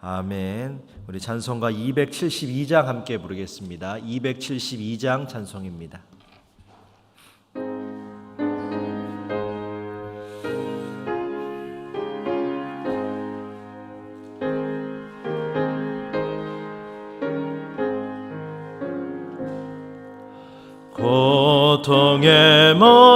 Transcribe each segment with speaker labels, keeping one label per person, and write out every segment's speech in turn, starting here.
Speaker 1: 아멘. 우리 찬송가 272장 함께 부르겠습니다. 272장 찬송입니다. 고통의 멍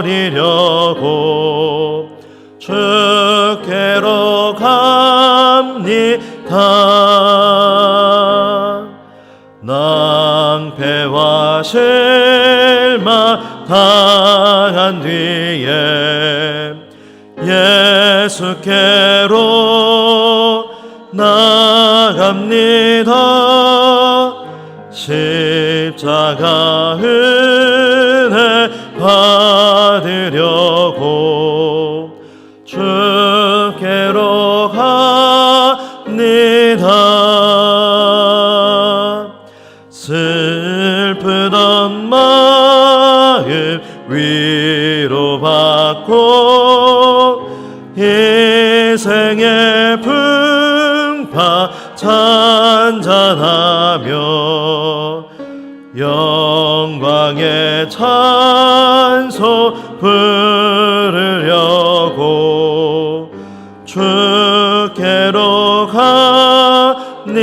Speaker 1: 버리려고 주께로 갑니다. 낭패와 실망 당한 뒤에 예수께로 나갑니다. 십자가 은혜 받으려고 주께로 갑니다. 슬프던 마음 위로받고 인생의 풍파 찬잔하며 영광의 찬소 부르려고 주께로 갑니다.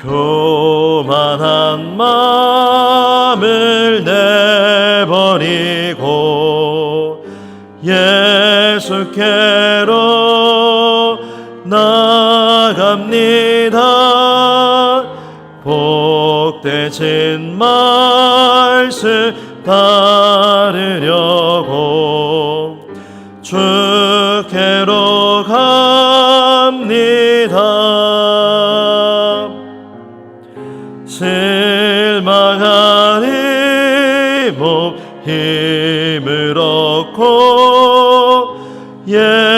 Speaker 1: 교만한 마음을 내버리고 예수께로 나갑니다. 복되신 말씀 따르려고 주께로 갑니다. 실망한 이몸 힘을 얻고 예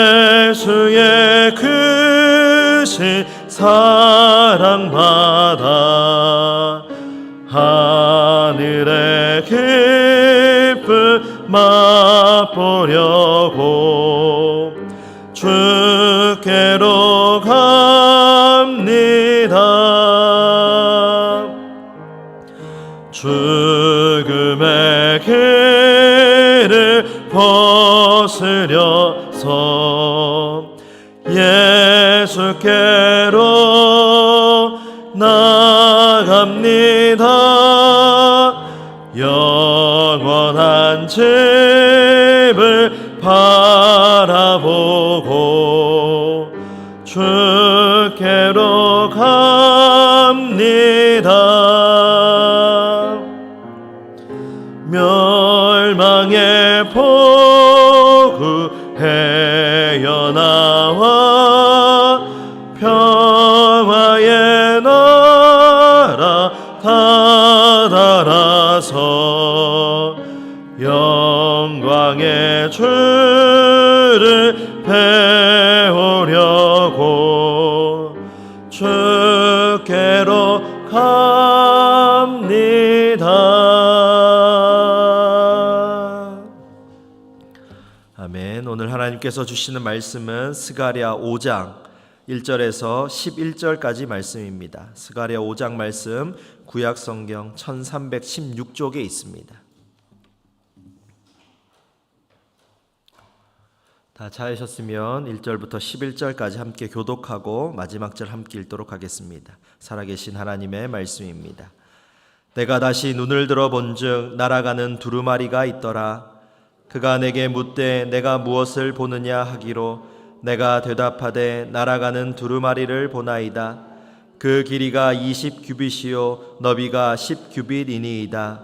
Speaker 1: 멸망의 폭우 헤어나와 평화의 나라 다다라서 영광의 주 하나님께서 주시는 말씀은 스가랴 5장 1절에서 11절까지 말씀입니다. 스가랴 5장 말씀 구약 성경 1316쪽에 있습니다. 다 찾으셨으면 1절부터 11절까지 함께 교독하고 마지막 절 함께 읽도록 하겠습니다. 살아계신 하나님의 말씀입니다. 내가 다시 눈을 들어 본즉 날아가는 두루마리가 있더라. 그가 내게 묻되 내가 무엇을 보느냐 하기로 내가 대답하되 날아가는 두루마리를 보나이다. 그 길이가 20규빗이요 너비가 10규빗이니이다.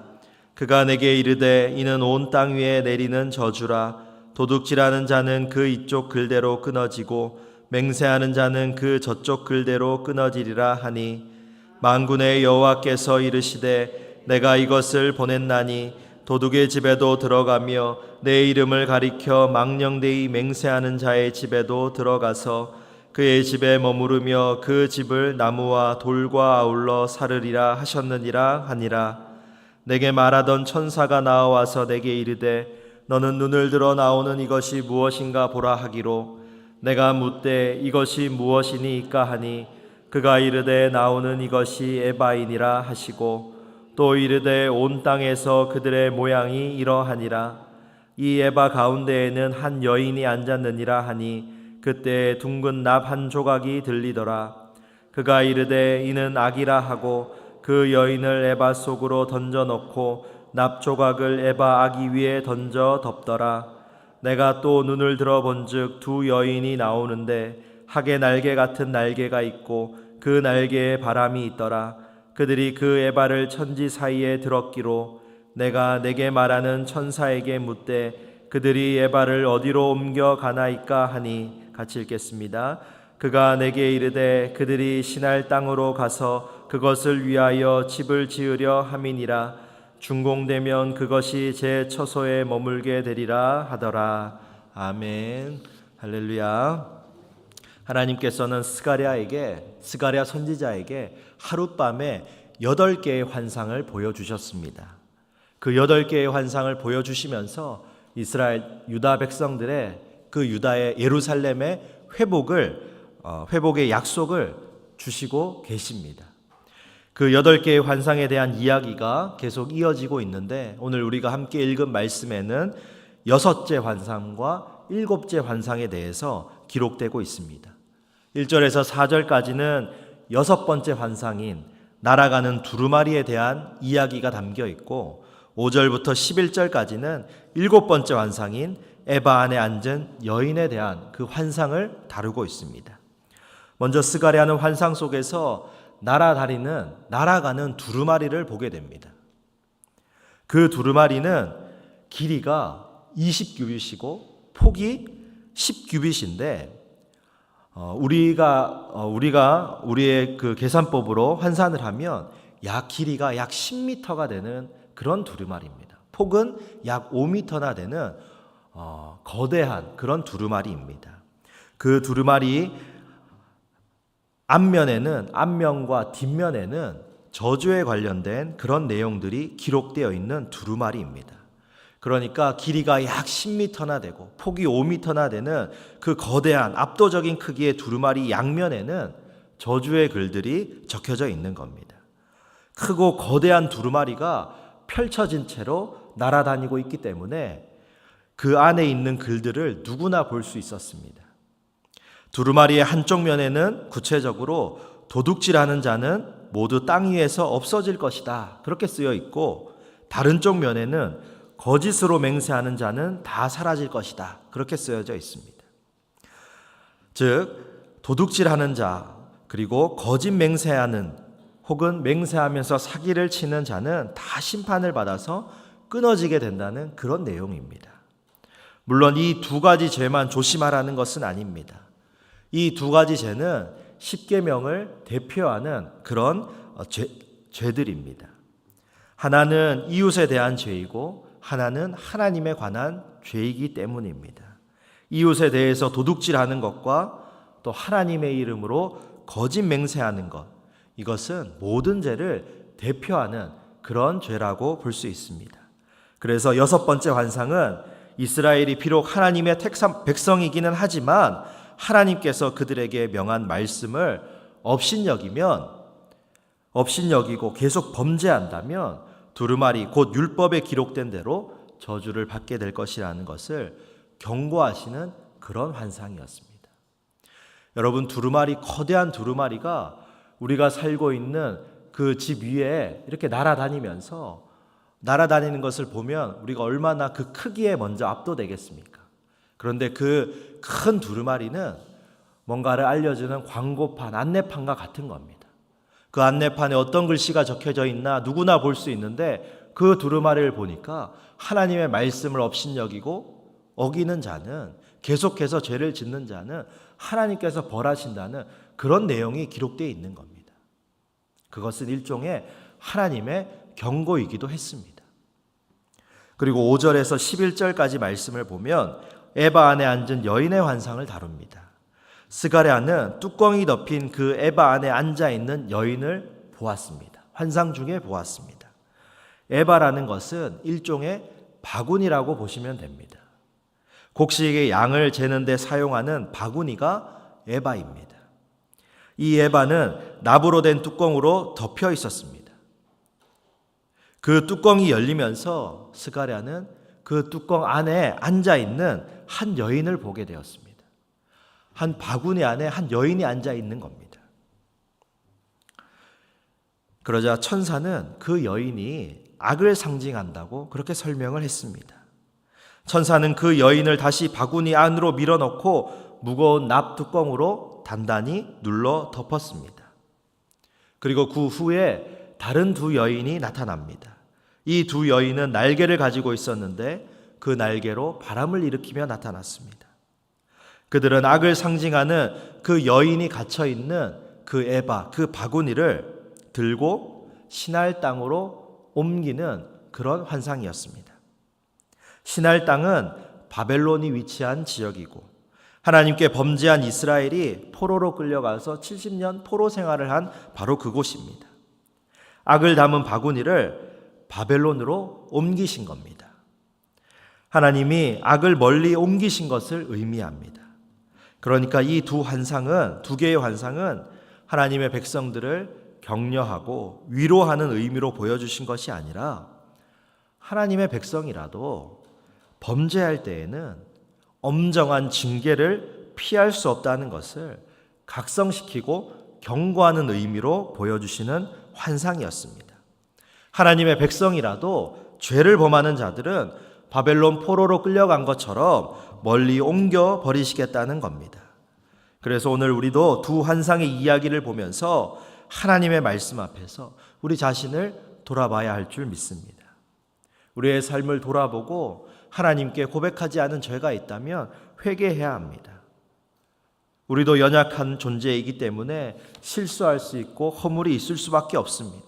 Speaker 1: 그가 내게 이르되 이는 온 땅 위에 내리는 저주라. 도둑질하는 자는 그 이쪽 글대로 끊어지고 맹세하는 자는 그 저쪽 글대로 끊어지리라 하니 만군의 여호와께서 이르시되 내가 이것을 보냈나니 도둑의 집에도 들어가며 내 이름을 가리켜 망령되이 맹세하는 자의 집에도 들어가서 그의 집에 머무르며 그 집을 나무와 돌과 아울러 사르리라 하셨느니라 하니라. 내게 말하던 천사가 나와서 내게 이르되 너는 눈을 들어 나오는 이것이 무엇인가 보라 하기로. 내가 묻되 이것이 무엇이니까 하니 그가 이르되 나오는 이것이 에바이니라 하시고 또 이르되 온 땅에서 그들의 모양이 이러하니라. 이 에바 가운데에는 한 여인이 앉았느니라 하니 그때 둥근 납 한 조각이 들리더라. 그가 이르되 이는 악이라 하고 그 여인을 에바 속으로 던져 넣고 납 조각을 에바 아기 위에 던져 덮더라. 내가 또 눈을 들어 본즉 두 여인이 나오는데 학의 날개 같은 날개가 있고 그 날개에 바람이 있더라 그들이 그 에바를 천지 사이에 들었기로 내가 내게 말하는 천사에게 묻되 그들이 에바를 어디로 옮겨 가나이까 하니 같이 읽겠습니다. 그가 내게 이르되 그들이 신할 땅으로 가서 그것을 위하여 집을 지으려 함이니라 준공되면 그것이 제 처소에 머물게 되리라 하더라. 아멘. 할렐루야. 하나님께서는 스가랴에게 스가랴 선지자에게 하룻밤에 여덟 개의 환상을 보여 주셨습니다. 그 여덟 개의 환상을 보여 주시면서 이스라엘 유다 백성들의 그 유다의 예루살렘의 회복을 어, 회복의 약속을 주시고 계십니다. 그 여덟 개의 환상에 대한 이야기가 계속 이어지고 있는데 오늘 우리가 함께 읽은 말씀에는 여섯째 환상과 일곱째 환상에 대해서 기록되고 있습니다. 1절에서 4절까지는 여섯 번째 환상인 날아가는 두루마리에 대한 이야기가 담겨 있고 5절부터 11절까지는 일곱 번째 환상인 에바 안에 앉은 여인에 대한 그 환상을 다루고 있습니다. 먼저 스가랴는 환상 속에서 날아다니는 날아가는 두루마리를 보게 됩니다. 그 두루마리는 길이가 20규빗이고 폭이 10규빗인데 어, 우리가 어, 우리가 우리의 그 계산법으로 환산을 하면 약 길이가 약 10m가 되는 그런 두루마리입니다. 폭은 약 5m나 되는 어, 거대한 그런 두루마리입니다. 그 두루마리 앞면에는 앞면과 뒷면에는 저주에 관련된 그런 내용들이 기록되어 있는 두루마리입니다. 그러니까 길이가 약 10m나 되고 폭이 5m나 되는 그 거대한 압도적인 크기의 두루마리 양면에는 저주의 글들이 적혀져 있는 겁니다. 크고 거대한 두루마리가 펼쳐진 채로 날아다니고 있기 때문에 그 안에 있는 글들을 누구나 볼 수 있었습니다. 두루마리의 한쪽 면에는 구체적으로 도둑질하는 자는 모두 땅 위에서 없어질 것이다. 그렇게 쓰여 있고 다른 쪽 면에는 거짓으로 맹세하는 자는 다 사라질 것이다. 그렇게 쓰여져 있습니다. 즉 도둑질하는 자 그리고 거짓 맹세하는 혹은 맹세하면서 사기를 치는 자는 다 심판을 받아서 끊어지게 된다는 그런 내용입니다. 물론 이 두 가지 죄만 조심하라는 것은 아닙니다. 이 두 가지 죄는 십계명을 대표하는 그런 어, 죄, 죄들입니다. 하나는 이웃에 대한 죄이고 하나는 하나님에 관한 죄이기 때문입니다. 이웃에 대해서 도둑질하는 것과 또 하나님의 이름으로 거짓 맹세하는 것 이것은 모든 죄를 대표하는 그런 죄라고 볼 수 있습니다. 그래서 여섯 번째 환상은 이스라엘이 비록 하나님의 택상 백성이기는 하지만 하나님께서 그들에게 명한 말씀을 업신여기면 업신여기고 계속 범죄한다면 두루마리 곧 율법에 기록된 대로 저주를 받게 될 것이라는 것을 경고하시는 그런 환상이었습니다. 여러분 두루마리 커다란 두루마리가 우리가 살고 있는 그 집 위에 이렇게 날아다니면서 날아다니는 것을 보면 우리가 얼마나 그 크기에 먼저 압도되겠습니까? 그런데 그 큰 두루마리는 뭔가를 알려주는 광고판, 안내판과 같은 겁니다. 그 안내판에 어떤 글씨가 적혀져 있나 누구나 볼 수 있는데 그 두루마리를 보니까 하나님의 말씀을 업신여기고 어기는 자는 계속해서 죄를 짓는 자는 하나님께서 벌하신다는 그런 내용이 기록되어 있는 겁니다. 그것은 일종의 하나님의 경고이기도 했습니다. 그리고 5절에서 11절까지 말씀을 보면 에바 안에 앉은 여인의 환상을 다룹니다. 스가랴는 뚜껑이 덮인 그 에바 안에 앉아 있는 여인을 보았습니다. 환상 중에 보았습니다. 에바라는 것은 일종의 바구니라고 보시면 됩니다. 곡식의 양을 재는데 사용하는 바구니가 에바입니다. 이 에바는 나무로 된 뚜껑으로 덮여 있었습니다. 그 뚜껑이 열리면서 스가랴는 그 뚜껑 안에 앉아 있는 한 여인을 보게 되었습니다. 한 바구니 안에 한 여인이 앉아 있는 겁니다. 그러자 천사는 그 여인이 악을 상징한다고 그렇게 설명을 했습니다. 천사는 그 여인을 다시 바구니 안으로 밀어넣고 무거운 납 뚜껑으로 단단히 눌러 덮었습니다. 그리고 그 후에 다른 두 여인이 나타납니다. 이 두 여인은 날개를 가지고 있었는데 그 날개로 바람을 일으키며 나타났습니다. 그들은 악을 상징하는 그 여인이 갇혀 있는 그 에바, 그 바구니를 들고 신할 땅으로 옮기는 그런 환상이었습니다. 신할 땅은 바벨론이 위치한 지역이고 하나님께 범죄한 이스라엘이 포로로 끌려가서 70년 포로 생활을 한 바로 그곳입니다. 악을 담은 바구니를 바벨론으로 옮기신 겁니다. 하나님이 악을 멀리 옮기신 것을 의미합니다. 그러니까 이 두 환상은 두 개의 환상은 하나님의 백성들을 격려하고 위로하는 의미로 보여주신 것이 아니라 하나님의 백성이라도 범죄할 때에는 엄정한 징계를 피할 수 없다는 것을 각성시키고 경고하는 의미로 보여주시는 환상이었습니다. 하나님의 백성이라도 죄를 범하는 자들은 바벨론 포로로 끌려간 것처럼 멀리 옮겨 버리시겠다는 겁니다. 그래서 오늘 우리도 두 환상의 이야기를 보면서 하나님의 말씀 앞에서 우리 자신을 돌아봐야 할 줄 믿습니다. 우리의 삶을 돌아보고 하나님께 고백하지 않은 죄가 있다면 회개해야 합니다. 우리도 연약한 존재이기 때문에 실수할 수 있고 허물이 있을 수밖에 없습니다.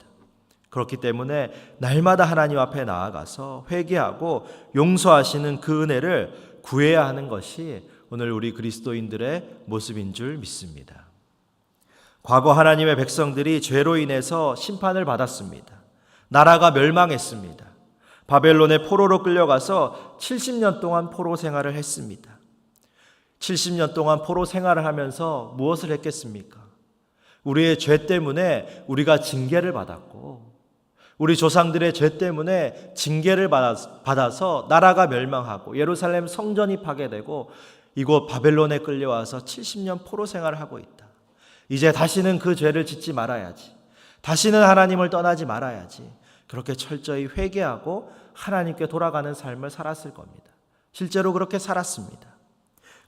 Speaker 1: 그렇기 때문에 날마다 하나님 앞에 나아가서 회개하고 용서하시는 그 은혜를 구해야 하는 것이 오늘 우리 그리스도인들의 모습인 줄 믿습니다. 과거 하나님의 백성들이 죄로 인해서 심판을 받았습니다. 나라가 멸망했습니다. 바벨론의 포로로 끌려가서 70년 동안 포로 생활을 했습니다. 70년 동안 포로 생활을 하면서 무엇을 했겠습니까? 우리의 죄 때문에 우리가 징계를 받았고 우리 조상들의 죄 때문에 징계를 받아서 나라가 멸망하고 예루살렘 성전이 파괴되고 이곳 바벨론에 끌려와서 70년 포로 생활을 하고 있다. 이제 다시는 그 죄를 짓지 말아야지. 다시는 하나님을 떠나지 말아야지. 그렇게 철저히 회개하고 하나님께 돌아가는 삶을 살았을 겁니다. 실제로 그렇게 살았습니다.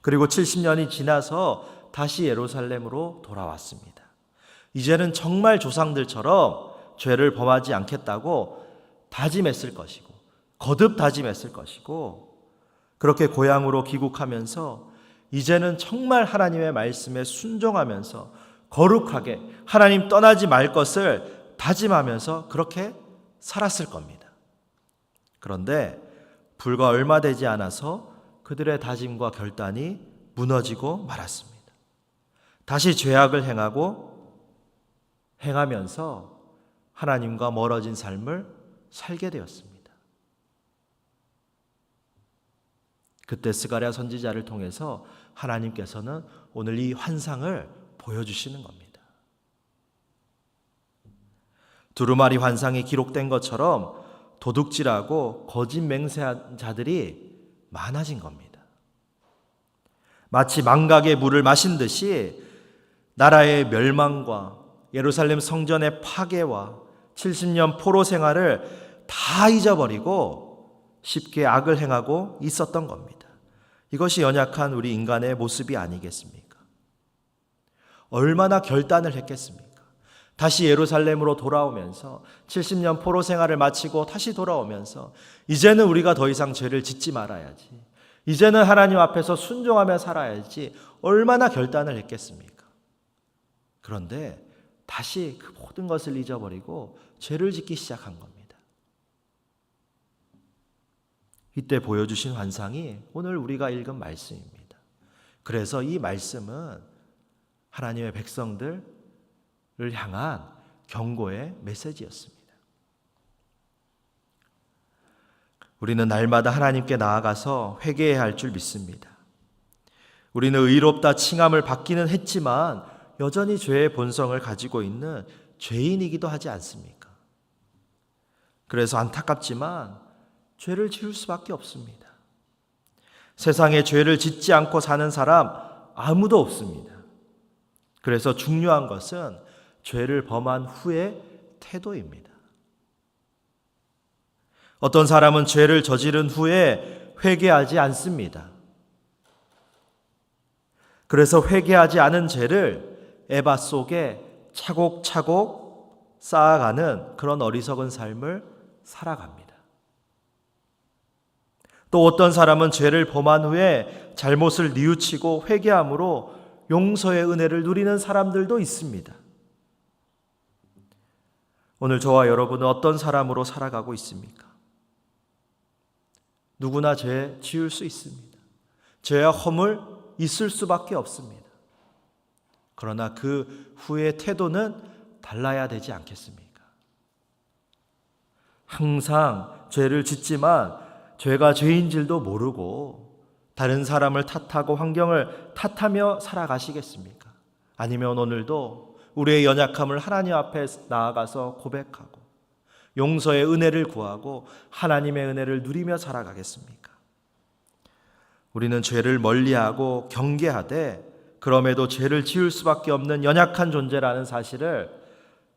Speaker 1: 그리고 70년이 지나서 다시 예루살렘으로 돌아왔습니다. 이제는 정말 조상들처럼 죄를 범하지 않겠다고 다짐했을 것이고 거듭 다짐했을 것이고 그렇게 고향으로 귀국하면서 이제는 정말 하나님의 말씀에 순종하면서 거룩하게 하나님 떠나지 말 것을 다짐하면서 그렇게 살았을 겁니다. 그런데 불과 얼마 되지 않아서 그들의 다짐과 결단이 무너지고 말았습니다. 다시 죄악을 행하고 행하면서 하나님과 멀어진 삶을 살게 되었습니다. 그때 스가랴 선지자를 통해서 하나님께서는 오늘 이 환상을 보여주시는 겁니다. 두루마리 환상이 기록된 것처럼 도둑질하고 거짓 맹세한 자들이 많아진 겁니다. 마치 망각의 물을 마신 듯이 나라의 멸망과 예루살렘 성전의 파괴와 70년 포로 생활을 다 잊어버리고 쉽게 악을 행하고 있었던 겁니다. 이것이 연약한 우리 인간의 모습이 아니겠습니까? 얼마나 결단을 했겠습니까? 다시 예루살렘으로 돌아오면서 70년 포로 생활을 마치고 다시 돌아오면서 이제는 우리가 더 이상 죄를 짓지 말아야지. 이제는 하나님 앞에서 순종하며 살아야지. 얼마나 결단을 했겠습니까? 그런데 다시 그 모든 것을 잊어버리고 죄를 짓기 시작한 겁니다. 이때 보여주신 환상이 오늘 우리가 읽은 말씀입니다. 그래서 이 말씀은 하나님의 백성들을 향한 경고의 메시지였습니다. 우리는 날마다 하나님께 나아가서 회개해야 할 줄 믿습니다. 우리는 의롭다 칭함을 받기는 했지만 여전히 죄의 본성을 가지고 있는 죄인이기도 하지 않습니까? 그래서 안타깝지만 죄를 지을 수밖에 없습니다. 세상에 죄를 짓지 않고 사는 사람 아무도 없습니다. 그래서 중요한 것은 죄를 범한 후의 태도입니다. 어떤 사람은 죄를 저지른 후에 회개하지 않습니다. 그래서 회개하지 않은 죄를 에바 속에 차곡차곡 쌓아가는 그런 어리석은 삶을 살아갑니다. 또 어떤 사람은 죄를 범한 후에 잘못을 뉘우치고 회개함으로 용서의 은혜를 누리는 사람들도 있습니다. 오늘 저와 여러분은 어떤 사람으로 살아가고 있습니까? 누구나 죄 지을 수 있습니다. 죄와 허물 있을 수밖에 없습니다. 그러나 그 후의 태도는 달라야 되지 않겠습니까? 항상 죄를 짓지만 죄가 죄인 줄도 모르고 다른 사람을 탓하고 환경을 탓하며 살아가시겠습니까? 아니면 오늘도 우리의 연약함을 하나님 앞에 나아가서 고백하고 용서의 은혜를 구하고 하나님의 은혜를 누리며 살아가겠습니까? 우리는 죄를 멀리하고 경계하되 그럼에도 죄를 지을 수밖에 없는 연약한 존재라는 사실을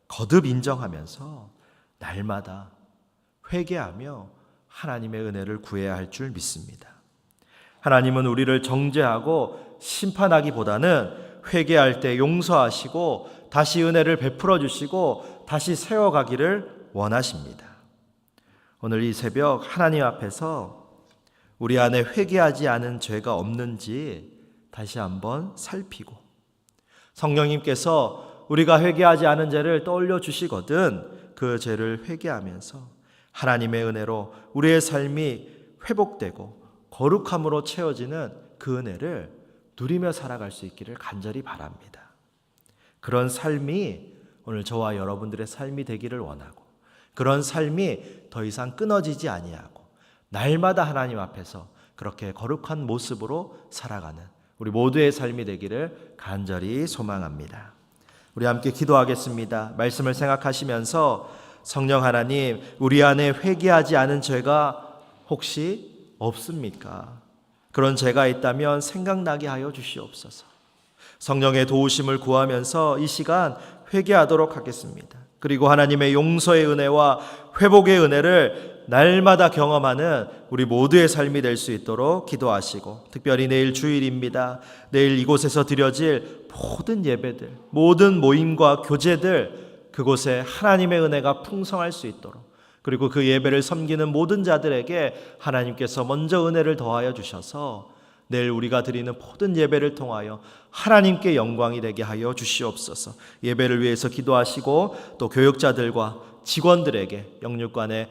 Speaker 1: 거듭 인정하면서 날마다 회개하며 하나님의 은혜를 구해야 할 줄 믿습니다. 하나님은 우리를 정죄하고 심판하기보다는 회개할 때 용서하시고 다시 은혜를 베풀어 주시고 다시 세워가기를 원하십니다. 오늘 이 새벽 하나님 앞에서 우리 안에 회개하지 않은 죄가 없는지 다시 한번 살피고 성령님께서 우리가 회개하지 않은 죄를 떠올려 주시거든 그 죄를 회개하면서 하나님의 은혜로 우리의 삶이 회복되고 거룩함으로 채워지는 그 은혜를 누리며 살아갈 수 있기를 간절히 바랍니다. 그런 삶이 오늘 저와 여러분들의 삶이 되기를 원하고 그런 삶이 더 이상 끊어지지 아니하고 날마다 하나님 앞에서 그렇게 거룩한 모습으로 살아가는 우리 모두의 삶이 되기를 간절히 소망합니다. 우리 함께 기도하겠습니다. 말씀을 생각하시면서 성령 하나님, 우리 안에 회개하지 않은 죄가 혹시 없습니까? 그런 죄가 있다면 생각나게 하여 주시옵소서. 성령의 도우심을 구하면서 이 시간 회개하도록 하겠습니다. 그리고 하나님의 용서의 은혜와 회복의 은혜를 날마다 경험하는 우리 모두의 삶이 될 수 있도록 기도하시고 특별히 내일 주일입니다. 내일 이곳에서 드려질 모든 예배들, 모든 모임과 교제들 그곳에 하나님의 은혜가 풍성할 수 있도록 그리고 그 예배를 섬기는 모든 자들에게 하나님께서 먼저 은혜를 더하여 주셔서 내일 우리가 드리는 모든 예배를 통하여 하나님께 영광이 되게 하여 주시옵소서. 예배를 위해서 기도하시고 또 교육자들과 직원들에게 영육관의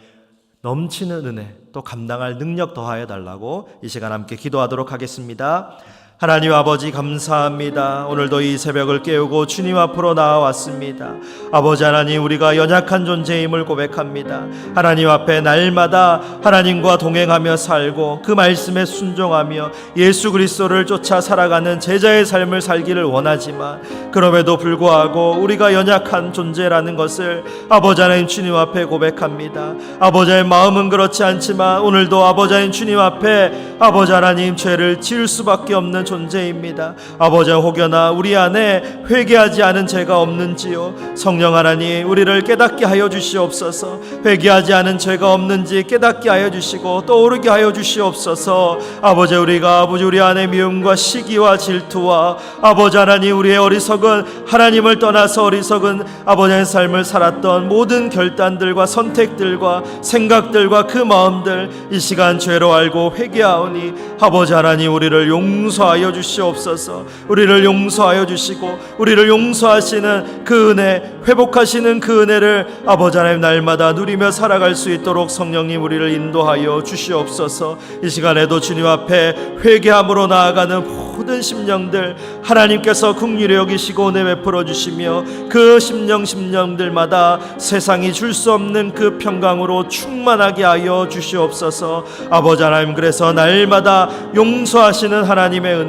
Speaker 1: 넘치는 은혜 또 감당할 능력 더하여 달라고 이 시간 함께 기도하도록 하겠습니다. 하나님 아버지 감사합니다. 오늘도 이 새벽을 깨우고 주님 앞으로 나와왔습니다. 아버지 하나님 우리가 연약한 존재임을 고백합니다. 하나님 앞에 날마다 하나님과 동행하며 살고 그 말씀에 순종하며 예수 그리스도를 쫓아 살아가는 제자의 삶을 살기를 원하지만 그럼에도 불구하고 우리가 연약한 존재라는 것을 아버지 하나님 주님 앞에 고백합니다. 아버지의 마음은 그렇지 않지만 오늘도 아버지 하나님 주님 앞에 아버지 하나님 죄를 지을 수밖에 없는 존재입니다. 아버지 혹여나 우리 안에 회개하지 않은 죄가 없는지요. 성령 하나님 우리를 깨닫게 하여 주시옵소서. 회개하지 않은 죄가 없는지 깨닫게 하여 주시고 떠오르게 하여 주시옵소서. 아버지 우리가 아버지 우리 안에 미움과 시기와 질투와 아버지 하나님 우리의 어리석은 하나님을 떠나서 어리석은 아버지의 삶을 살았던 모든 결단들과 선택들과 생각들과 그 마음들 이 시간 죄로 알고 회개하오니 아버지 하나님 우리를 용서하여 주시옵소서. 우리를 용서하여 주시고 우리를 용서하시는 그 은혜 회복하시는 그 은혜를 아버지 하나님 날마다 누리며 살아갈 수 있도록 성령님 우리를 인도하여 주시옵소서. 이 시간에도 주님 앞에 회개함으로 나아가는 모든 심령들 하나님께서 긍휼히 여기시고 은혜 베풀어 주시며 그 심령 심령들마다 세상이 줄 수 없는 그 평강으로 충만하게 하여 주시옵소서. 아버지 하나님 그래서 날마다 용서하시는 하나님의 은혜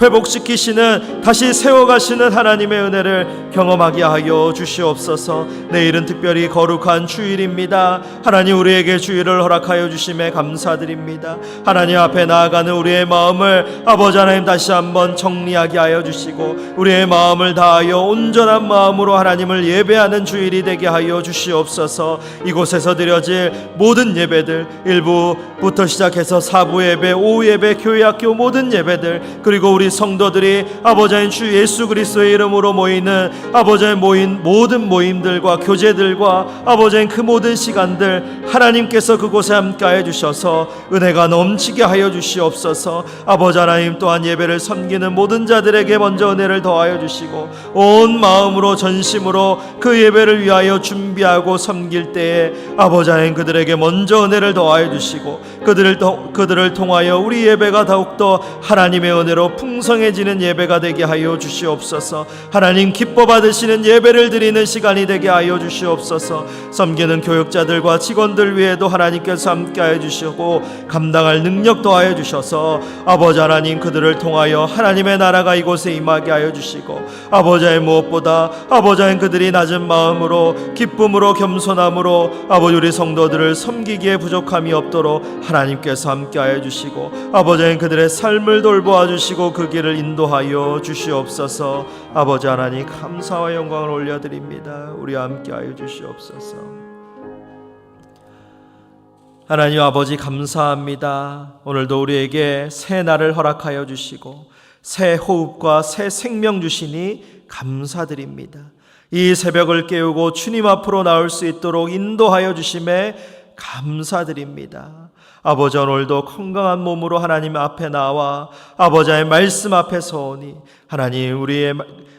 Speaker 1: 회복시키시는 다시 세워가시는 하나님의 은혜를 경험하게 하여 주시옵소서. 내일은 특별히 거룩한 주일입니다. 하나님 우리에게 주일을 허락하여 주심에 감사드립니다. 하나님 앞에 나아가는 우리의 마음을 아버지 하나님 다시 한번 정리하게 하여 주시고 우리의 마음을 다하여 온전한 마음으로 하나님을 예배하는 주일이 되게 하여 주시옵소서. 이곳에서 드려질 모든 예배들 1부부터 시작해서 4부 예배, 오후 예배, 교회 학교 모든 예배들 그리고 우리 성도들이 아버지인 주 예수 그리스도의 이름으로 모이는 아버지의 모인 모든 모임들과 교제들과 아버지인 그 모든 시간들 하나님께서 그곳에 함께하여 주셔서 은혜가 넘치게 하여 주시옵소서. 아버지 하나님 또한 예배를 섬기는 모든 자들에게 먼저 은혜를 더하여 주시고 온 마음으로 전심으로 그 예배를 위하여 준비하고 섬길 때에 아버지 하나님 그들에게 먼저 은혜를 더하여 주시고 그들을 더, 그들을 통하여 우리 예배가 더욱 더 하나님의 은혜로 풍성해지는 예배가 되게 하여 주시옵소서. 하나님 기뻐 받으시는 예배를 드리는 시간이 되게 하여 주시옵소서. 섬기는 교육자들과 직원들 위에도 하나님께서 함께하여 주시고 감당할 능력 더하여 주셔서 아버지 하나님 그들을 통하여 하나님의 나라가 이곳에 임하게 하여 주시고 아버지의 무엇보다 아버지 하나님 그들이 낮은 마음으로 기쁨으로 겸손함으로 아버지 우리 성도들을 섬기기에 부족함이 없도록 하나님께서 함께하여 주시고 아버지 하나님 그들의 삶을 돌보아 주시고 그 길을 인도하여 주시옵소서. 아버지 하나님 감사와 영광을 올려드립니다. 우리와 함께하여 주시옵소서. 하나님 아버지 감사합니다. 오늘도 우리에게 새 날을 허락하여 주시고 새 호흡과 새 생명 주시니 감사드립니다. 이 새벽을 깨우고 주님 앞으로 나올 수 있도록 인도하여 주심에 감사드립니다. 아버지 오늘도 건강한 몸으로 하나님 앞에 나와 아버지의 말씀 앞에 서오니 하나님 우리의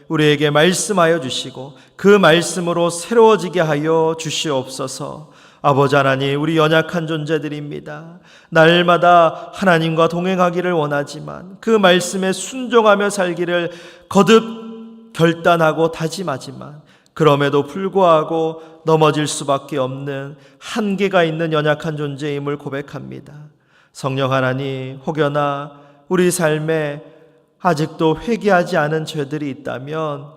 Speaker 1: 우리에게 말씀하여 주시고 그 말씀으로 새로워지게 하여 주시옵소서. 아버지 하나님, 우리 연약한 존재들입니다. 날마다 하나님과 동행하기를 원하지만 그 말씀에 순종하며 살기를 거듭 결단하고 다짐하지만 그럼에도 불구하고 넘어질 수밖에 없는 한계가 있는 연약한 존재임을 고백합니다. 성령 하나님, 혹여나 우리 삶에 아직도 회개하지 않은 죄들이 있다면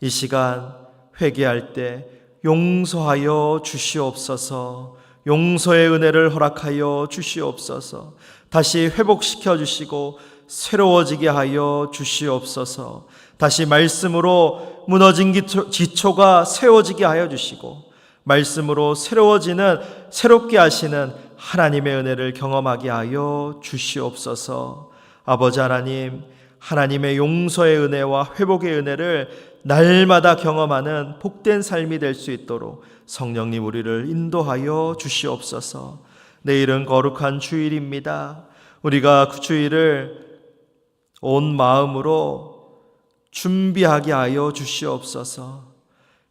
Speaker 1: 이 시간 회개할 때 용서하여 주시옵소서. 용서의 은혜를 허락하여 주시옵소서. 다시 회복시켜 주시고 새로워지게 하여 주시옵소서. 다시 말씀으로 무너진 기초, 지초가 세워지게 하여 주시고 말씀으로 새로워지는 새롭게 하시는 하나님의 은혜를 경험하게 하여 주시옵소서. 아버지 하나님, 하나님의 용서의 은혜와 회복의 은혜를 날마다 경험하는 복된 삶이 될 수 있도록 성령님 우리를 인도하여 주시옵소서. 내일은 거룩한 주일입니다. 우리가 그 주일을 온 마음으로 준비하게 하여 주시옵소서.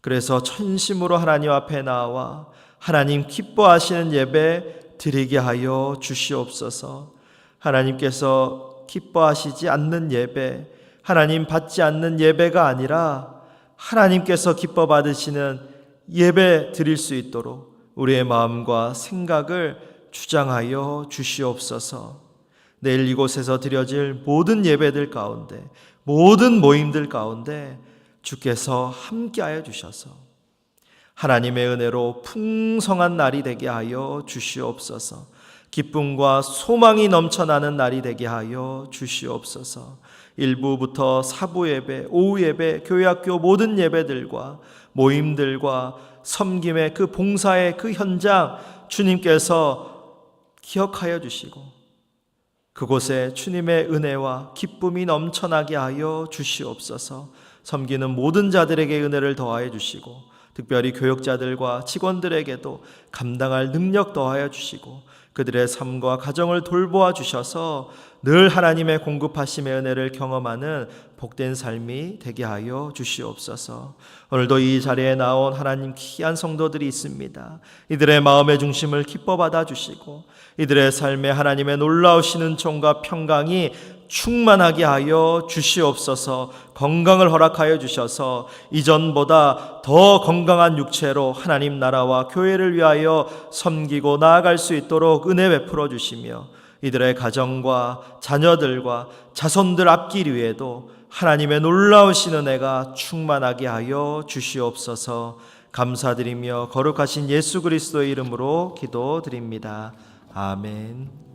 Speaker 1: 그래서 천심으로 하나님 앞에 나와 하나님 기뻐하시는 예배 드리게 하여 주시옵소서. 하나님께서 기뻐하시지 않는 예배, 하나님 받지 않는 예배가 아니라 하나님께서 기뻐 받으시는 예배 드릴 수 있도록 우리의 마음과 생각을 주장하여 주시옵소서. 내일 이곳에서 드려질 모든 예배들 가운데, 모든 모임들 가운데 주께서 함께하여 주셔서 하나님의 은혜로 풍성한 날이 되게 하여 주시옵소서. 기쁨과 소망이 넘쳐나는 날이 되게 하여 주시옵소서. 1부부터 사부 예배, 오후 예배, 교회 학교 모든 예배들과 모임들과 섬김의 그 봉사의 그 현장 주님께서 기억하여 주시고 그곳에 주님의 은혜와 기쁨이 넘쳐나게 하여 주시옵소서. 섬기는 모든 자들에게 은혜를 더하여 주시고 특별히 교역자들과 직원들에게도 감당할 능력 더하여 주시고 그들의 삶과 가정을 돌보아 주셔서 늘 하나님의 공급하심의 은혜를 경험하는 복된 삶이 되게 하여 주시옵소서. 오늘도 이 자리에 나온 하나님 귀한 성도들이 있습니다. 이들의 마음의 중심을 기뻐 받아 주시고 이들의 삶에 하나님의 놀라우시는 총과 평강이 충만하게 하여 주시옵소서 건강을 허락하여 주셔서 이전보다 더 건강한 육체로 하나님 나라와 교회를 위하여 섬기고 나아갈 수 있도록 은혜 베풀어 주시며 이들의 가정과 자녀들과 자손들 앞길 위에도 하나님의 놀라우신 은혜가 충만하게 하여 주시옵소서 감사드리며 거룩하신 예수 그리스도의 이름으로 기도드립니다. 아멘.